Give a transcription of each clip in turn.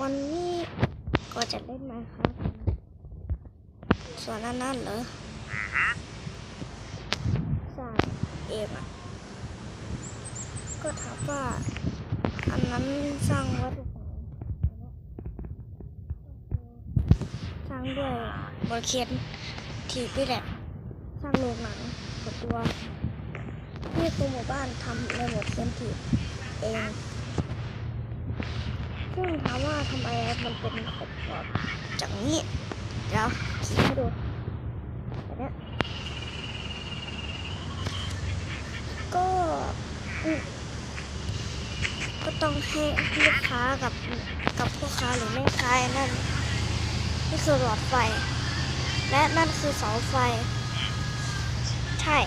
วันนี้ก็จะเล่นมาครับ ส่วนนั้นนั่นเหรอสร้างเองอะก็ถามว่า อันนั้นสร้างวัตถุสร้างด้วยบอลเคนทีพี่แหละ สร้างโรงหนังกับตัวนี่คือหมู่บ้านทำในหมดเคนทีเอง ซึ่งถามว่าทำไมมันเป็นขอบขอบจากนี้เดี๋ยวชี้ให้ดูแบบนี้ก็ก็ต้องให้ลูกค้ากับกับพ่อค้าหรือแม่ค้านั่นนี่คือหลอดไฟ และนั่นคือเสาไฟ ใช่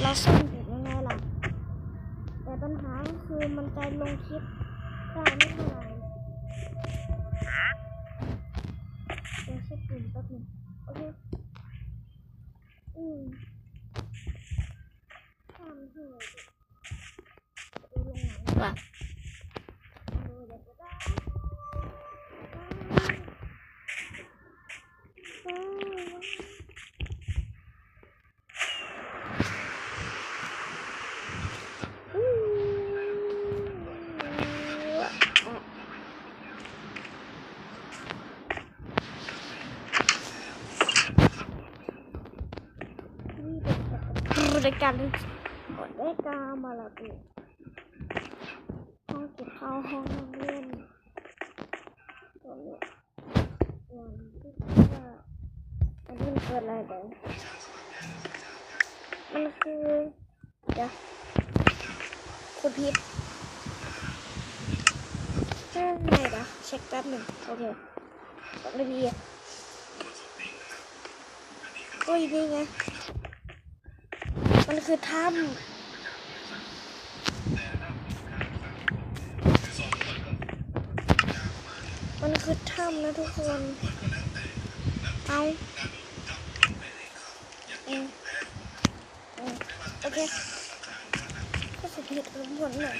เราซ่อมเสร็จยังไงล่ะ แต่ปัญหาก็ คือมันจะลงคลิปได้ไม่เท่าไหร่เดี๋ยวเช็คปุ่มแป๊บนึงโอเค อืมทำเถอะดูลงหนว่า การกดได้กามาละดูห้องเก็บข้าวห้องนั่งเล่นตัวนี้วันที่ว่าอันนี้เกิดอะไรเดี๋ยวมันคือเดี๋ยวคุณพิษใช่ไหมเดี๋ยวเช็คแป๊บหนึ่งโอเคกดไม่ดีอะโอ้ยนี่ไง มันคือถ้ำมันคือถ้ำนะทุกคน เอาโอเคก็สุดเหตุผลหน่อย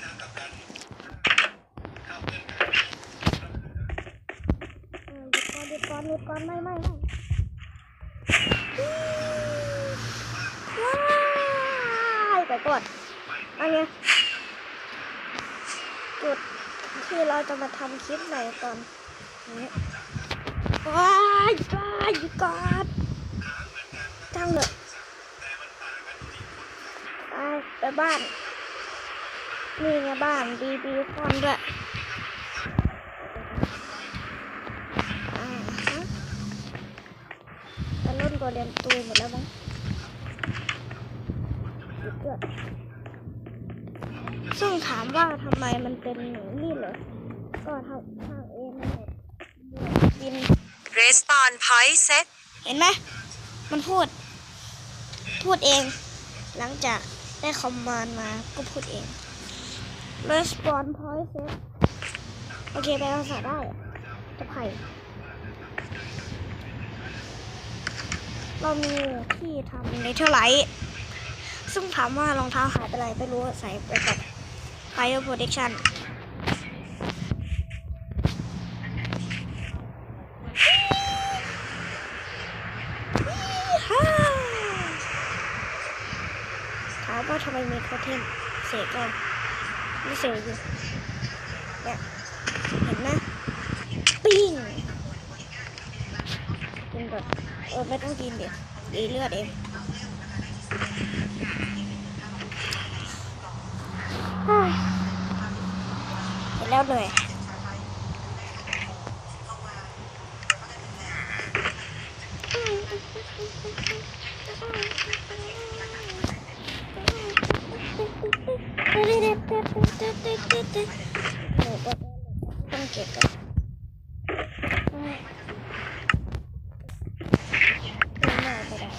เออหยุดก่อนหยุดก่อนหยุดก่อนไม่ไม่ไม่ว้าย ไปก่อนอันนี้ยจุดที่เราจะมาทำคลิปใหม่ตอนนี้ว้ายว้ายหยุดก่อนจังเลยไปไปบ้าน นี่ไงบ้านบีบีคอนด้วยอ่าฮะแต่รุ่นตัวเรียนตูหมดแล้วมั้งหยุดด้วย ซึ่งถามว่าทำไมมันเป็นอย่างนี้เหรอ ก็ทางทางเองนั่นแหละบิน Respawn Point Set เห็นไหม มันพูด พูดเอง หลังจากได้คอมมานด์มาก็พูดเอง respawn point set โอเคแปลภาษาได้จะไผ่เรามีที่ทำในเท่าไหร่ ซึ่งถามว่ารองเท้าหายไปไหนไม่รู้ใส่ไปกับ fire protection ฮ่าถามว่าทำไมมีโทเทมเสกก่อนไม่เสกอยู่เนี่ยเห็นไหมปิ้งกินก่อนเออไม่ต้องกินเดี๋ยวดีเลือดเองฮ่าเห็น แล้วเลยต้องเก็บกันไม่ได้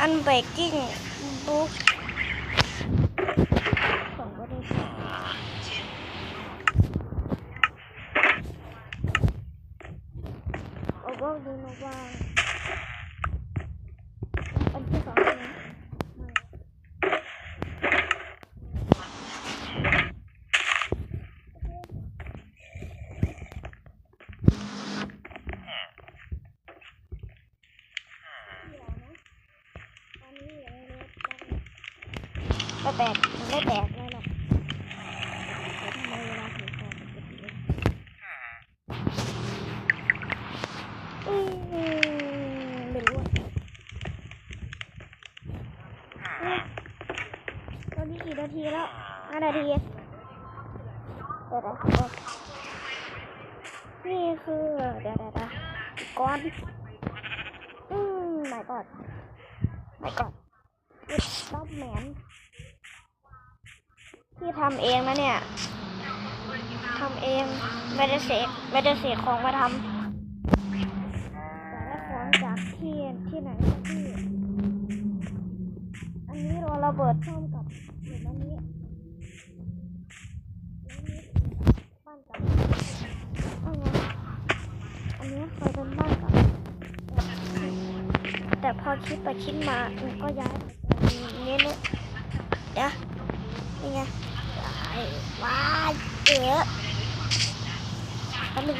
อันเบรกกิ้งบุ๊กของบริษัทเอาบอกดูนะว่าอันที่สอง ไม่แตกเลยหรอกแต่ทำไมเวลาถือของมันจะเป็นอืมไม่รู้อะเนี่ยตอนนี้กี่นาทีแล้วห้านาทีเดี๋ยวๆโอ้นี่คือเดี๋ยวๆๆก้อนอืมไม่ก่อนไม่ก่อนรอบแหมน ที่ทำเองนะเนี่ยทำเองไม่ได้เสกไม่ได้เสกของมาทำแต่ได้ของจากที่ที่ไหนสักที่ อันนี้เราระเบิดช่องกับเหมือนอันนี้อันนี้บ้านกับอันนี้อันนี้เคยเป็นบ้านกับแต่พอคิดไปคิดมามันก็ย้ายนี่เนี่ยเดี๋ยวนี่ไง ว้ายเอ๋แป๊บนึง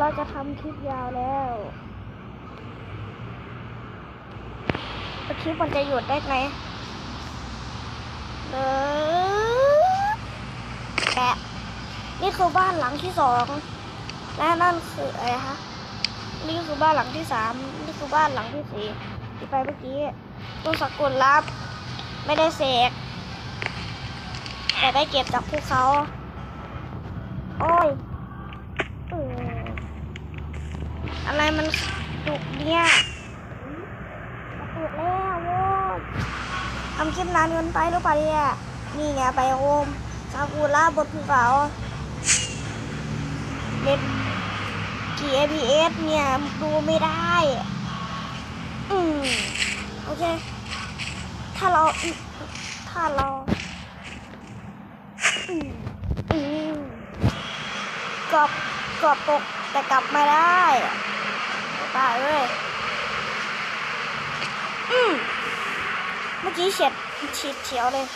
เราจะทำคลิปยาวแล้วคลิปมันจะหยุดได้ไงเออแปะนี่คือบ้านหลังที่สองและนั่นคืออะไรคะนี่คือบ้านหลังที่สามนี่คือบ้านหลังที่สี่ที่ไปเมื่อกี้ต้นสกุลรับไม่ได้เสกแต่ได้เก็บจากภูเขา โอ้ยเออ อะไรมันดุเนี่ยดุแล้วโว้ยทำคลิปนานเกินไปหรือเปล่าเนี่ยนี่ไงไปโอมซากุระบนภูเขาเน็ตกี่ APS เนี่ยดูไม่ได้ อืมโอเค ถ้าเรา ถ้าเรา อืมอืมกรอบกรอบตกแต่กลับมาได้ตายเว้ย อืม เมื่อกี้เฉียดฉีดเฉียวเลย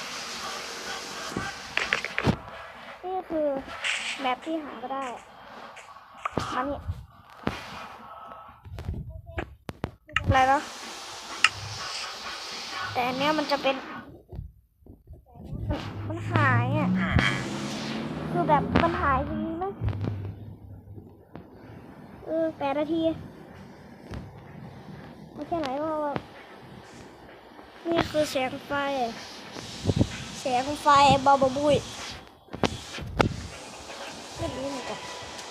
นี่คือแมปที่หาก็ได้ มานี่อะไรเนาะแต่อันเนี้ยมันจะเป็น มันมันหายอะ คือแบบมันหายจริงๆนะเออแปดนาที ไม่แค่ไหนก็ นี่คือแสงไฟ แสงไฟบาบบุยไม่รู้เหมือนกัน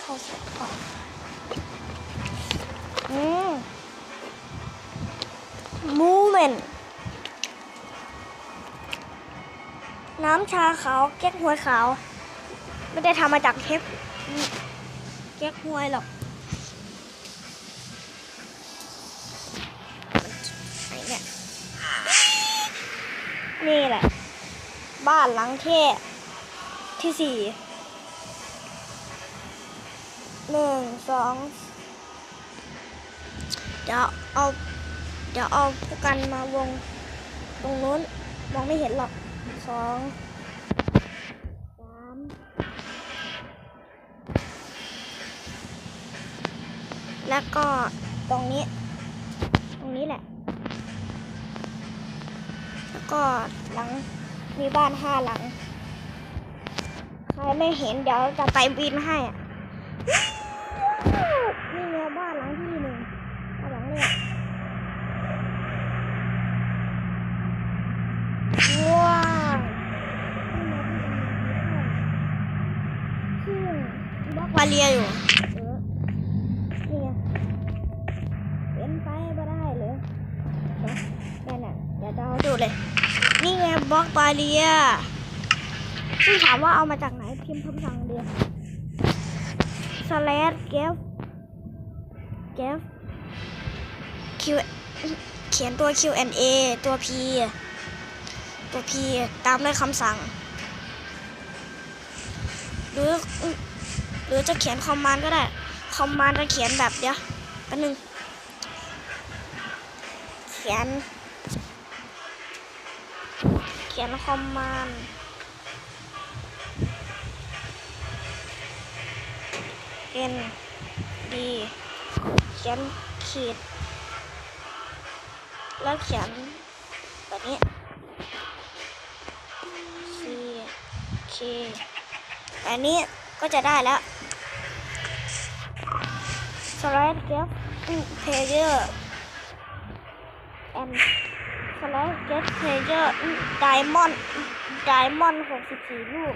เข้าสงไฟอืม movement น้ำชาขาวแก๊กฮวยขาว ไม่ได้ทำมาจากเทปแก๊กฮวยหรอก นี่แหละ บ้านหลังเท่ที่สี่หนึ่งสองเดี๋ยวเอาเดี๋ยวเอาพวกกันมาวงตรงนู้นมองไม่เห็นหรอกสองสามแล้วก็ตรงนี้ ตรงนี้แหละ แล้วก็หลังมีบ้านห้าหลัง ใครไม่เห็นเดี๋ยวจะไปบินให้อะนี่ไงบ้านหลังที่หนึ่งบ้านหลังเนี่ยว้าวนี่ไงที่บล็อกวาเลียอยู่ นี่ไงบล็อกบาเลียซึ่งถามว่าเอามาจากไหนพิมพ์คำสั่งเดียว slash get get q เขียนตัว Q&A ตัว P ตัว P ตามด้วยคำสั่ง หรือ หรือจะเขียนคอมมานด์ก็ได้ คอมมานด์จะเขียนแบบเดี๋ยวแป๊บนึง เขียน ขียนคอมมานด์ N D เขียนขีด แล้วเขียนแบบนี้ C K แบบนี้ก็จะได้แล้ว slide get player and คล็อตเกสเพเยอร์ไดมอนด์ไดมอนด์หกสิบสี่ลูก